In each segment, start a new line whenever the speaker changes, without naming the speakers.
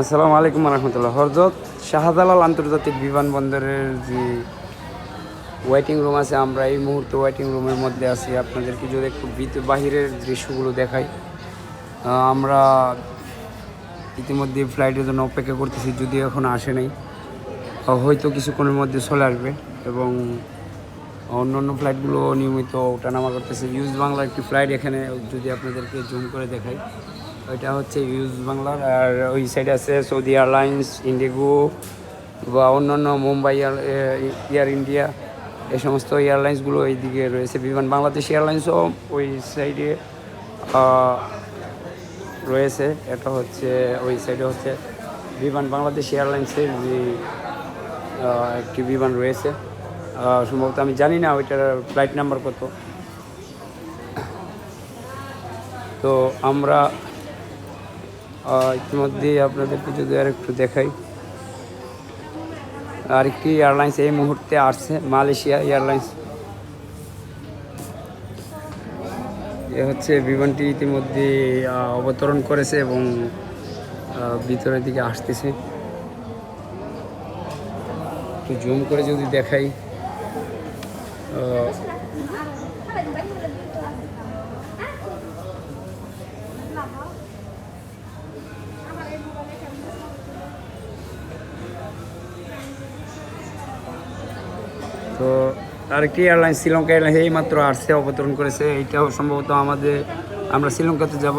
আসসালামু আলাইকুম রহমতুল্লাহ। হরজত, শাহজালাল আন্তর্জাতিক বিমানবন্দরের যে ওয়েটিং রুম আছে, আমরা এই মুহূর্তে ওয়েটিং রুমের মধ্যে আছি। আপনাদেরকে যদি একটু বাহিরের দৃশ্যগুলো দেখাই আমরা ইতিমধ্যে ফ্লাইটের জন্য অপেক্ষা করতেছি, যদিও এখন আসে নাই। হয়তো কিছুক্ষণের মধ্যে চলে আসবে এবং অন্যান্য ফ্লাইটগুলো নিয়মিত ওঠানামা করতেছে। ইউজ বাংলার একটি ফ্লাইট এখানে যদি আপনাদেরকে জুম করে দেখাই। ওইটা হচ্ছে ইউজ বাংলার, আর ওই সাইডে আছে সৌদি এয়ারলাইন্স ইন্ডিগো বা অন্যান্য মুম্বাই এয়ার- ইন্ডিয়া এই সমস্ত এয়ারলাইন্সগুলো এইদিকে রয়েছে। বিমান বাংলাদেশ এয়ারলাইন্সও ওই সাইডে রয়েছে। এটা হচ্ছে, ওই সাইডে হচ্ছে বিমান বাংলাদেশ এয়ারলাইন্সের যে একটি বিমান রয়েছে। সম্ভবত আমি জানি না ওইটার ফ্লাইট নাম্বার কত। তো আমরা ইতিমধ্যে আপনাদেরকে যদি আর একটু দেখাই, আরেকটি এয়ারলাইন্স এই মুহূর্তে আসছে, মালয়েশিয়া এয়ারলাইন্স এ হচ্ছে বিমানটি ইতিমধ্যে অবতরণ করেছে এবং ভিতরের দিকে আসতেছে। একটু জুম করে যদি দেখাই আহ, আর আরেকটি এয়ারলাইন্স শ্রীলঙ্কা এয়ারলাইন্স এই মাত্র আসছে অবতরণ করেছে। এইটাও সম্ভবত আমাদের আমরা শ্রীলঙ্কাতে যাব।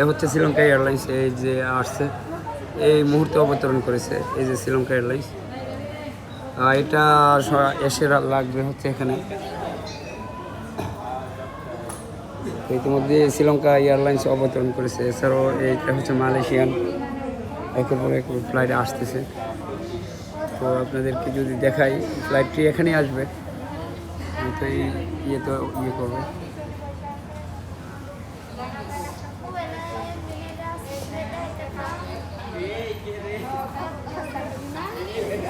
এ হচ্ছে শ্রীলঙ্কা এয়ারলাইন্স এই যে আসছে। এই মুহূর্তে অবতরণ করেছে এই যে শ্রীলঙ্কা এয়ারলাইন্স এটা এসে লাগবে হচ্ছে এখানে। ইতিমধ্যে শ্রীলঙ্কা এয়ারলাইন্স অবতরণ করেছে। এছাড়াও এইটা হচ্ছে মালয়েশিয়ান একের পর এক ফ্লাইট আসতেছে। তো আপনাদেরকে যদি দেখাই ফ্লাইটটি এখানেই আসবে। তো এই ইয়ে তো ইয়ে করবে।